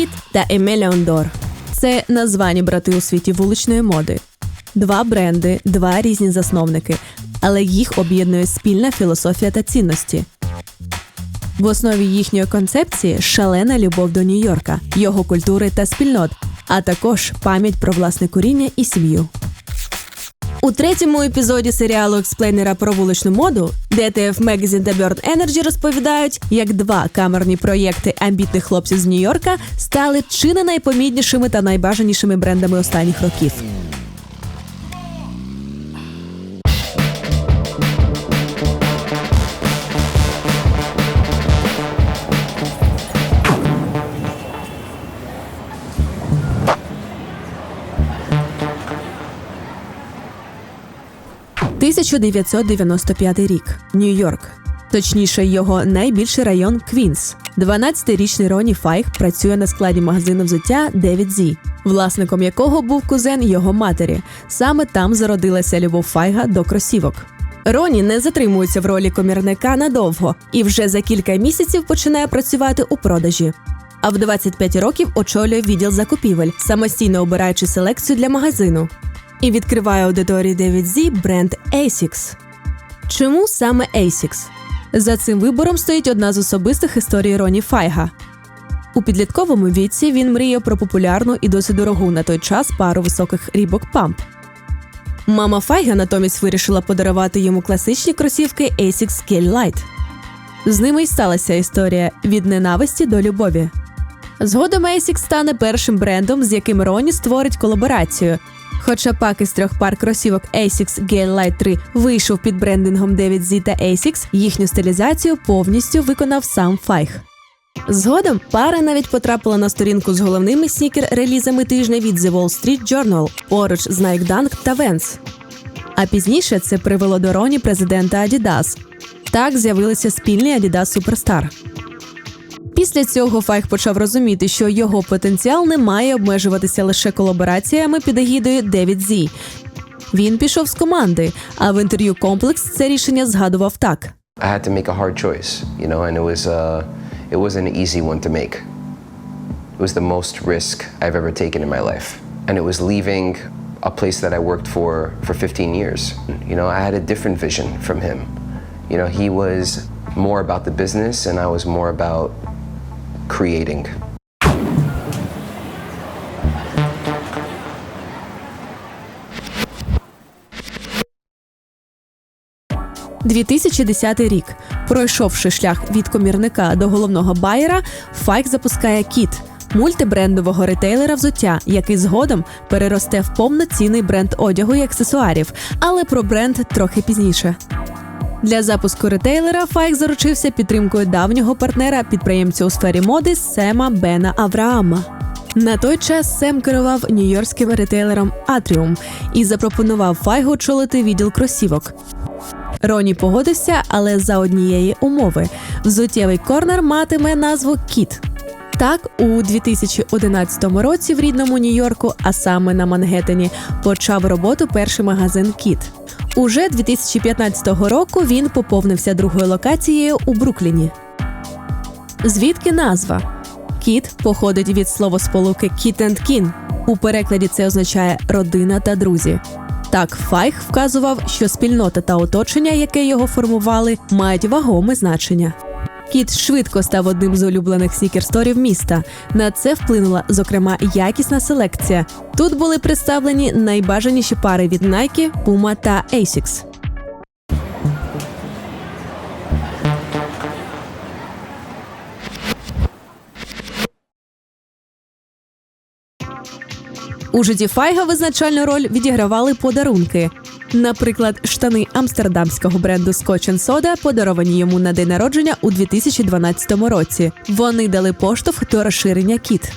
Кіт та Емеліон Дор. Це названі брати у світі вуличної моди. Два бренди, два різні засновники, але їх об'єднує спільна філософія та цінності. В основі їхньої концепції шалена любов до Нью-Йорка, його культури та спільнот, а також пам'ять про власне коріння і сім'ю. У третьому епізоді серіалу експлейнера про вуличну моду DTF Magazine та Burn Energy розповідають, як два камерні проєкти амбітних хлопців з Нью-Йорка стали чи не найпомітнішими та найбажанішими брендами останніх років. – 1995 рік. Нью-Йорк. Точніше, його найбільший район Квінс. 12-річний Роні Файх працює на складі магазину взуття Девід Зі, власником якого був кузен його матері. Саме там зародилася любов Файга до кросівок. Роні не затримується в ролі комірника надовго і вже за кілька місяців починає працювати у продажі. А в 25 років очолює відділ закупівель, самостійно обираючи селекцію для магазину. І відкриває аудиторії David Z бренд ASICS. Чому саме ASICS? За цим вибором стоїть одна з особистих історій Роні Файга. У підлітковому віці він мріяв про популярну і досить дорогу на той час пару високих рібок Pump. Мама Файга натомість вирішила подарувати йому класичні кросівки ASICS Scale Light. З ними й сталася історія від ненависті до любові. Згодом ASICS стане першим брендом, з яким Роні створить колаборацію. Хоча пак із трьох пар кросівок ASICS Gale Light 3 вийшов під брендингом David Z та ASICS, їхню стилізацію повністю виконав сам Файх. Згодом пара навіть потрапила на сторінку з головними снікер-релізами тижня від The Wall Street Journal поруч з Nike Dunk та Vans. А пізніше це привело до Роні президента Adidas. Так з'явилися спільні Adidas Superstar. Після цього Файх почав розуміти, що його потенціал не має обмежуватися лише колабораціями під егідою Девід Зі. Він пішов з команди, а в інтерв'ю комплекс це рішення згадував так. I had to make a hard choice, you know, and it was uh, it wasn't an easy one to make. It was the most risk I've ever taken in my life, and it was leaving a place that I worked for for 15 years. You know, I had a different vision from him. You know, he was more about the business, and I was more about creating. 2010 рік. Пройшовши шлях від комірника до головного байера, Файк запускає кіт мультибрендового ретейлера взуття, який згодом переросте в повноцінний бренд одягу і аксесуарів, але про бренд трохи пізніше. Для запуску ретейлера Файк заручився підтримкою давнього партнера підприємця у сфері моди Сема Бена Авраама. На той час Сем керував нью-йоркським ретейлером Atrium і запропонував Файгу очолити відділ кросівок. Роні погодився, але за однієї умови: взуттєвий корнер матиме назву Кіт. Так, у 2011 році в рідному Нью-Йорку, а саме на Мангеттені, почав роботу перший магазин Кіт. Уже 2015 року він поповнився другою локацією у Брукліні. Звідки назва? Кіт походить від словосполуки «kit and kin». У перекладі це означає родина та друзі. Так, Файх вказував, що спільнота та оточення, яке його формували, мають вагоме значення. Кіт швидко став одним з улюблених снікерсторів міста. На це вплинула, зокрема, якісна селекція. Тут були представлені найбажаніші пари від Nike, Puma та ASICS. У житті Файга визначальну роль відігравали подарунки. Наприклад, штани амстердамського бренду Scotch Soda подаровані йому на день народження у 2012 році. Вони дали поштовх до розширення кіт.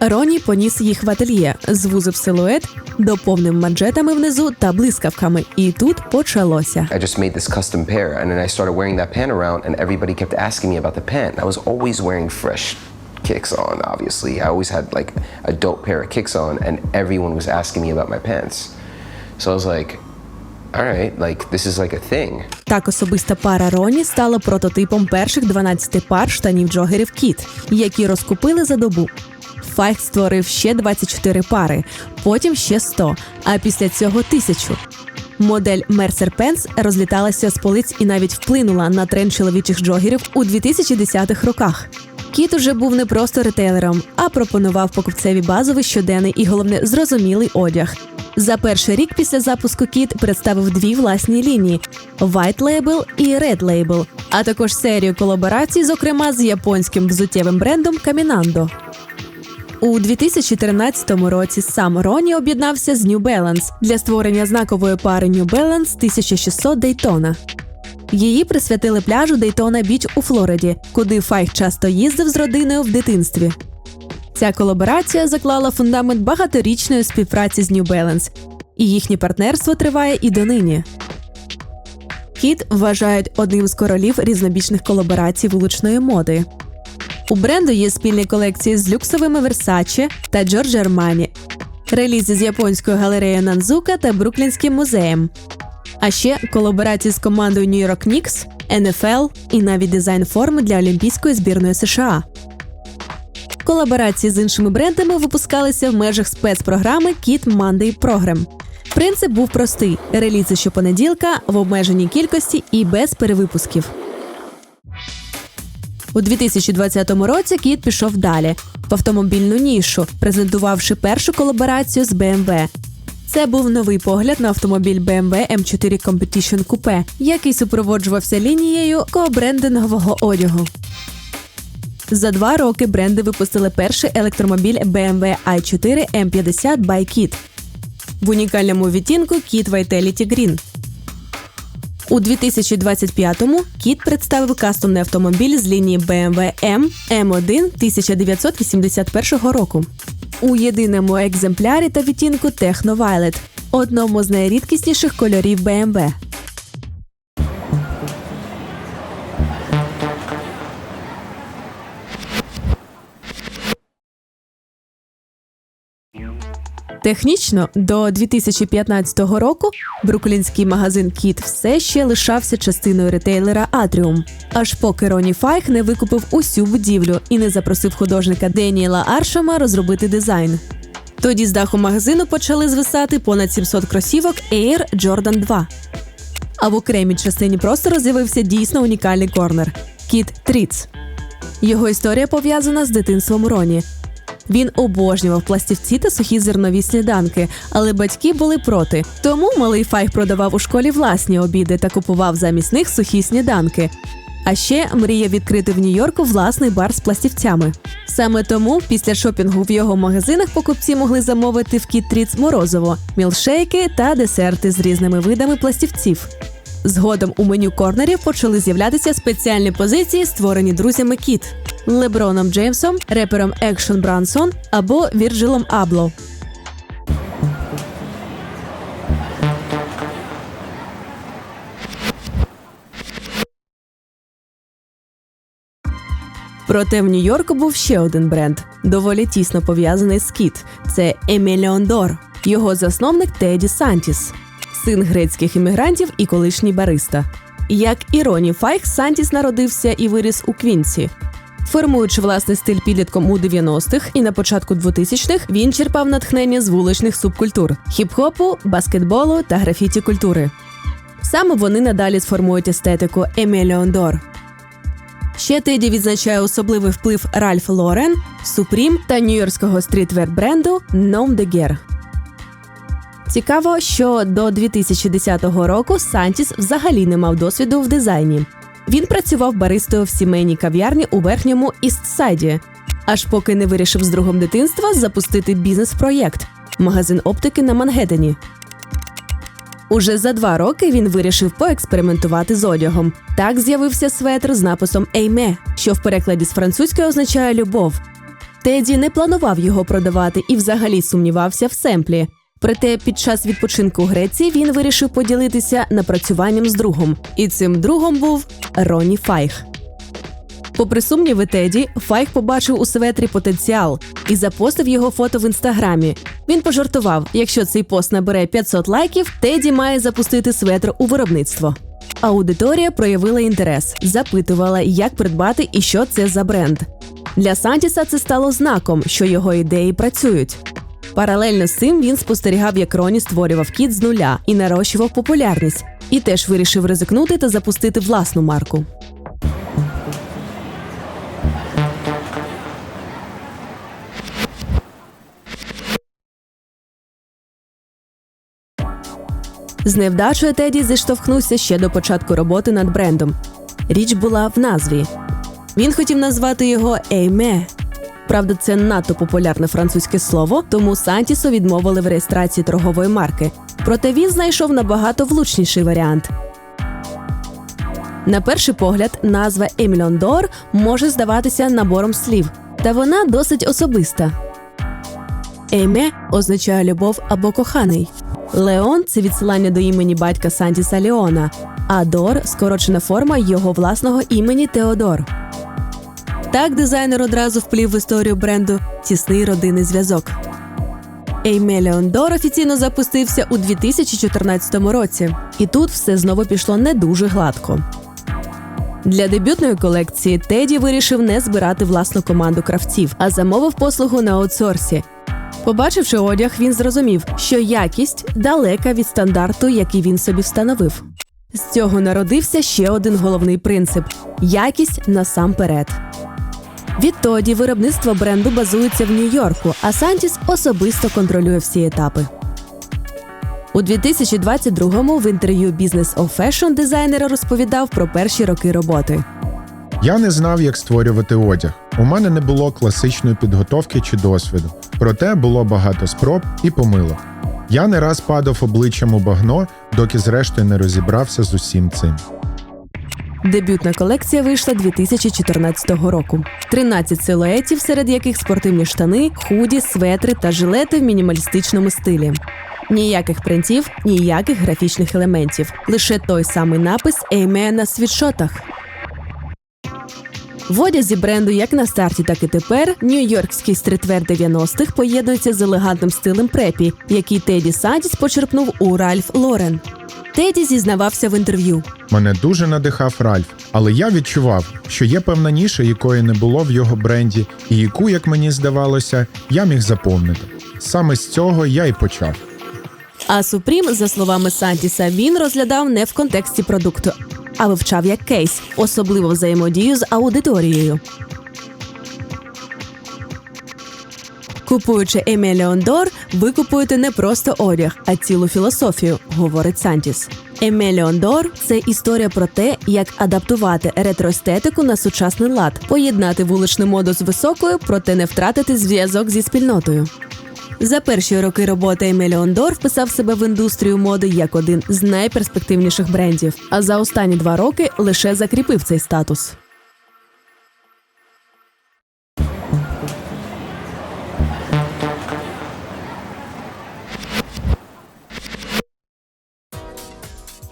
Роні поніс їх в ательє, звузив силует, доповнив манжетами внизу та блискавками. І тут почалося. I just made this custom pair, and then I started wearing that pant around, and everybody kept asking me about the pant. I was always wearing fresh kicks on, obviously. I always had like a dope pair of kicks on, and everyone was asking me about my pants. So I was like, right, like this is like a thing. Так особиста пара Роні стала прототипом перших 12 пар штанів джогерів Кіт, які розкупили за добу. Файх створив ще 24 пари, потім ще 100, а після цього тисячу. Модель Mercer-Benz розліталася з полиць і навіть вплинула на тренд чоловічих джогерів у 2010-х роках. Кіт уже був не просто ретейлером, а пропонував покупцеві базовий щоденний і головне зрозумілий одяг. За перший рік після запуску Кіт представив дві власні лінії: White Label і Red Label, а також серію колаборацій, зокрема з японським взуттєвим брендом Caminando. У 2013 році сам Роні об'єднався з New Balance для створення знакової пари New Balance 1600 Daytona. Її присвятили пляжу Дейтона Біч у Флориді, куди Файх часто їздив з родиною в дитинстві. Ця колаборація заклала фундамент багаторічної співпраці з New Balance, і їхнє партнерство триває і донині. Кіт вважають одним з королів різнобічних колаборацій вуличної моди. У бренду є спільні колекції з люксовими Versace та Giorgio Armani, релізи з японською галереєю Нанзука та Бруклінським музеєм. А ще колаборації з командою York Knicks, NFL і навіть дизайн форми для Олімпійської збірної США. Колаборації з іншими брендами випускалися в межах спецпрограми Kit Monday Program. Принцип був простий: релізи щопонеділка в обмеженій кількості і без перевипусків. У 2020 році Кіт пішов далі в автомобільну нішу, презентувавши першу колаборацію з BMW. Це був новий погляд на автомобіль BMW M4 Competition Coupe, який супроводжувався лінією кообрендингового одягу. За два роки бренди випустили перший електромобіль BMW i4 M50 by Kit в унікальному відтінку Kit Vitality Green. У 2025-му Кіт представив кастомний автомобіль з лінії BMW M M1 1981 року. У єдиному екземплярі та відтінку Techno Violet – одному з найрідкісніших кольорів BMW. Технічно до 2015 року бруклінський магазин Кіт все ще лишався частиною ретейлера Атріум, аж поки Роні Файх не викупив усю будівлю і не запросив художника Деніела Аршама розробити дизайн. Тоді з даху магазину почали звисати понад 700 кросівок Air Jordan 2. А в окремій частині простору з'явився дійсно унікальний корнер Кіт Тріц. Його історія пов'язана з дитинством Роні. Він обожнював пластівці та сухі зернові сніданки, але батьки були проти. Тому малий Файх продавав у школі власні обіди та купував замість них сухі сніданки. А ще мріяв відкрити в Нью-Йорку власний бар з пластівцями. Саме тому після шопінгу в його магазинах покупці могли замовити в Кіт Тріц морозиво, мілшейки та десерти з різними видами пластівців. Згодом у меню корнерів почали з'являтися спеціальні позиції, створені друзями Кіт Леброном Джеймсом, репером Екшон Брансон або Вірджилом Абло. Проте в Нью-Йорку був ще один бренд, доволі тісно пов'язаний з Кіт. Це Еміліон Дор. Його засновник Теді Сантіс, син грецьких іммігрантів і колишній бариста. Як і Роні Файх, Сантіс народився і виріс у Квінсі. Формуючи власний стиль підлітком у 90-х і на початку 2000-х, він черпав натхнення з вуличних субкультур хіп-хопу, баскетболу та графіті культури. Саме вони надалі сформують естетику Емеліон Дор. Ще Теді відзначає особливий вплив Ральф Лорен, Супрім та нью-йоркського стрітвер бренду Nom de. Цікаво, що до 2010 року Сантіс взагалі не мав досвіду в дизайні. Він працював баристою в сімейній кав'ярні у верхньому Істсайді, аж поки не вирішив з другом дитинства запустити бізнес-проєкт магазин оптики на Мангеттені. Уже за два роки він вирішив поекспериментувати з одягом. Так з'явився светр з написом Ейме, що в перекладі з французької означає любов. Теді не планував його продавати і взагалі сумнівався в семплі. Проте під час відпочинку у Греції він вирішив поділитися напрацюванням з другом, і цим другом був Роні Файх. Попри сумніви Теді, Файх побачив у светрі потенціал і запостив його фото в інстаграмі. Він пожартував: якщо цей пост набере 500 лайків, Теді має запустити светр у виробництво. Аудиторія проявила інтерес, запитувала, як придбати і що це за бренд. Для Сантіса це стало знаком, що його ідеї працюють. Паралельно з цим він спостерігав, як Роні створював кіт з нуля і нарощував популярність, і теж вирішив ризикнути та запустити власну марку. З невдачою Теді зіштовхнувся ще до початку роботи над брендом. Річ була в назві. Він хотів назвати його Ейме. Правда, це надто популярне французьке слово, тому Сантісу відмовили в реєстрації торгової марки. Проте він знайшов набагато влучніший варіант. На перший погляд, назва Емільон Дор може здаватися набором слів, та вона досить особиста. Ейме означає любов або коханий. Леон це відсилання до імені батька Сантіса Леона, а Дор скорочена форма його власного імені Теодор. Так дизайнер одразу вплів в історію бренду тісний родинний зв'язок. Ейме Леон Дор офіційно запустився у 2014 році, і тут все знову пішло не дуже гладко. Для дебютної колекції Теді вирішив не збирати власну команду кравців, а замовив послугу на аутсорсі. Побачивши одяг, він зрозумів, що якість далека від стандарту, який він собі встановив. З цього народився ще один головний принцип якість насамперед. Відтоді виробництво бренду базується в Нью-Йорку, а Сантіс особисто контролює всі етапи. У 2022-му в інтерв'ю Business of Fashion дизайнер розповідав про перші роки роботи. Я не знав, як створювати одяг. У мене не було класичної підготовки чи досвіду, проте було багато спроб і помилок. Я не раз падав обличчям у багно, доки зрештою не розібрався з усім цим. Дебютна колекція вийшла 2014 року. 13 силуетів, серед яких спортивні штани, худі, светри та жилети в мінімалістичному стилі. Ніяких принтів, ніяких графічних елементів. Лише той самий напис Ейме на світшотах. В одязі бренду як на старті, так і тепер нью-йоркський стрітвер 90-х поєднується з елегантним стилем препі, який Теді Сантіс почерпнув у Ральф Лорен. Теді зізнавався в інтерв'ю. Мене дуже надихав Ральф, але я відчував, що є певна ніша, якої не було в його бренді, і яку, як мені здавалося, я міг заповнити. Саме з цього я й почав. А Супрім, за словами Сантіса, він розглядав не в контексті продукту, а вивчав як кейс, особливо взаємодію з аудиторією. Купуючи Емеліон Дор, ви купуєте не просто одяг, а цілу філософію, говорить Сантіс. Емеліон Дор це історія про те, як адаптувати ретроестетику на сучасний лад, поєднати вуличну моду з високою, проте не втратити зв'язок зі спільнотою. За перші роки роботи Емеліон Дор вписав себе в індустрію моди як один з найперспективніших брендів, а за останні два роки лише закріпив цей статус.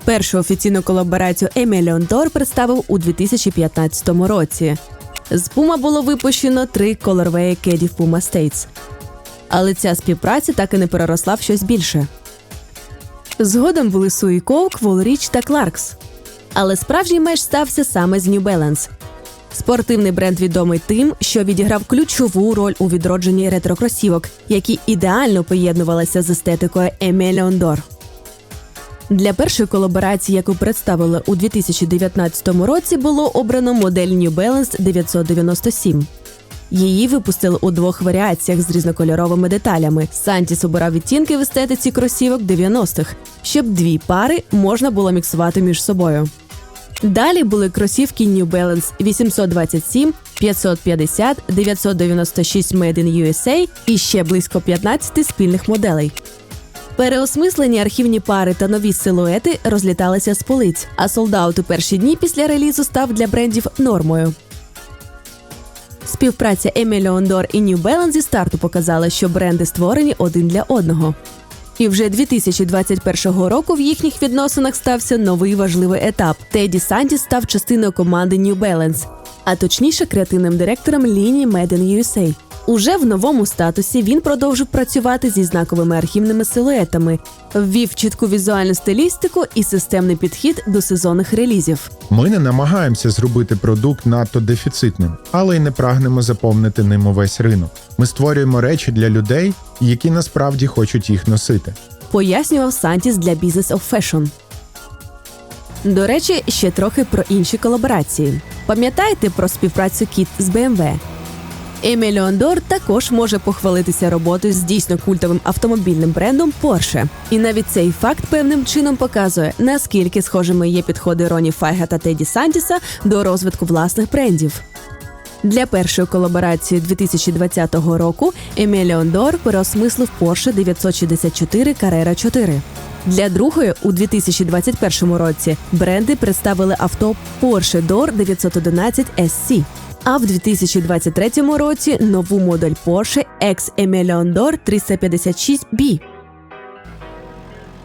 Першу офіційну колаборацію Емеліон Дор представив у 2015 році. З Puma було випущено три колорвеї кедів Puma States. Але ця співпраця так і не переросла в щось більше. Згодом були Суї Коук, Волріч та Кларкс. Але справжній меч стався саме з New Balance. Спортивний бренд відомий тим, що відіграв ключову роль у відродженні ретро-кросівок, які ідеально поєднувалися з естетикою Емеліон Дор. Для першої колаборації, яку представили у 2019 році, було обрано модель New Balance 997. Її випустили у двох варіаціях з різнокольоровими деталями. Сантіс обирав відтінки в естетиці кросівок 90-х, щоб дві пари можна було міксувати між собою. Далі були кросівки New Balance 827, 550, 996 Made in USA і ще близько 15 спільних моделей. Переосмислені архівні пари та нові силуети розліталися з полиць, а солдаут у перші дні після релізу став для брендів нормою. Співпраця Емі Леондор і New Balance зі старту показала, що бренди створені один для одного. І вже 2021 року в їхніх відносинах стався новий важливий етап. Теді Санді став частиною команди New Balance, а точніше креативним директором лінії Made in USA. Уже в новому статусі він продовжив працювати зі знаковими архівними силуетами, ввів чітку візуальну стилістику і системний підхід до сезонних релізів. Ми не намагаємося зробити продукт надто дефіцитним, але й не прагнемо заповнити ним увесь ринок. Ми створюємо речі для людей, які насправді хочуть їх носити. пояснював Сантіс для Business of Fashion. До речі, ще трохи про інші колаборації. Пам'ятаєте про співпрацю Кіт з BMW? Емеліон Дор також може похвалитися роботою з дійсно культовим автомобільним брендом Porsche. І навіть цей факт певним чином показує, наскільки схожими є підходи Роні Файга та Теді Сантіса до розвитку власних брендів. Для першої колаборації 2020 року Емеліон Дор переосмислив Porsche 964 Carrera 4. Для другої у 2021 році бренди представили авто Porsche Dor 911 SC. А в 2023 році нову модель Porsche X Emelion Dor 356B.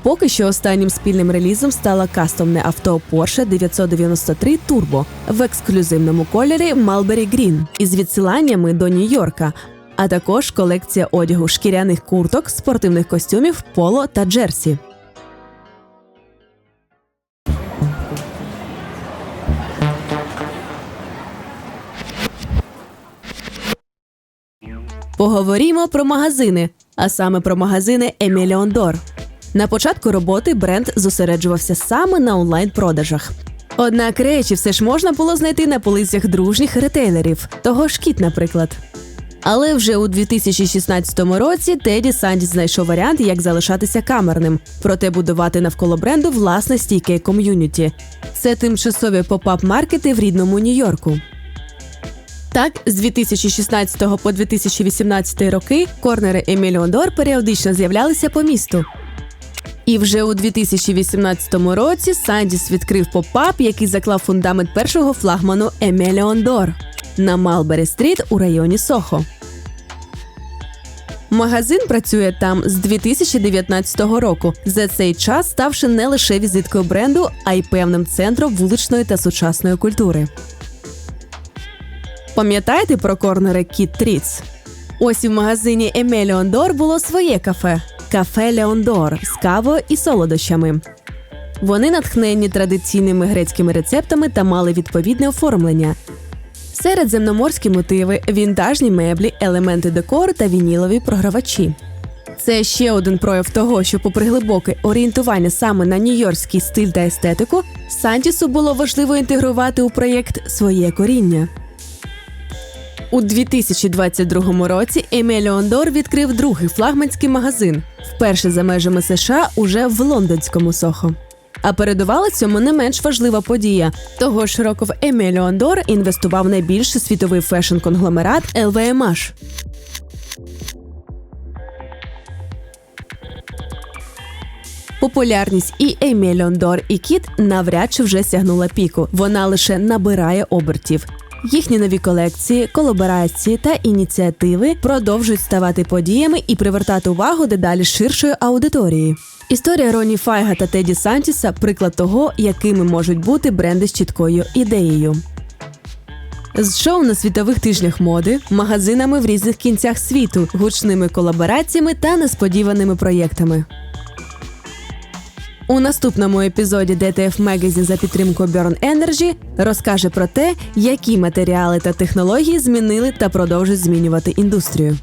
Поки що останнім спільним релізом стало кастомне авто Porsche 993 Turbo в ексклюзивному кольорі Mulberry Green із відсиланнями до Нью-Йорка, а також колекція одягу шкіряних курток, спортивних костюмів, поло та джерсі. Поговоримо про магазини, а саме про магазини Еміліон Дор. На початку роботи бренд зосереджувався саме на онлайн-продажах. Однак речі все ж можна було знайти на полицях дружніх ретейлерів, того ж кіт, наприклад. Але вже у 2016 році Теді Сандіс знайшов варіант, як залишатися камерним, проте будувати навколо бренду власне стійке ком'юніті. Це тимчасові поп-ап-маркети в рідному Нью-Йорку. Так, з 2016 по 2018 роки корнери Еміліон Дор періодично з'являлися по місту. І вже у 2018 році Сандіс відкрив поп-ап, який заклав фундамент першого флагману Емеліон Дор на Малбері Стріт у районі Сохо. Магазин працює там з 2019 року, за цей час ставши не лише візиткою бренду, а й певним центром вуличної та сучасної культури. Пам'ятаєте про корнери Кіт Тріц? Ось в магазині Емеліон Дор було своє кафе кафе Леондор з кавою і солодощами. Вони натхнені традиційними грецькими рецептами та мали відповідне оформлення. Середземноморські мотиви, вінтажні меблі, елементи декору та вінілові програвачі. Це ще один прояв того, що, попри глибоке орієнтування саме на нью-йоркський стиль та естетику, Сантісу було важливо інтегрувати у проєкт своє коріння. У 2022 році Емеліон Дор відкрив другий флагманський магазин, вперше за межами США уже в лондонському Сохо. А передувала цьому не менш важлива подія. Того ж року в Емеліон Дор інвестував найбільший світовий фешн-конгломерат LVMH. Популярність і Емеліон Дор і Кіт навряд чи вже сягнула піку. Вона лише набирає обертів. Їхні нові колекції, колаборації та ініціативи продовжують ставати подіями і привертати увагу дедалі ширшої аудиторії. Історія Роні Файга та Теді Сантіса приклад того, якими можуть бути бренди з чіткою ідеєю. З шоу на світових тижнях моди, магазинами в різних кінцях світу, гучними колабораціями та несподіваними проєктами. У наступному епізоді DTF Magazine за підтримку Burn Energy розкаже про те, які матеріали та технології змінили та продовжують змінювати індустрію.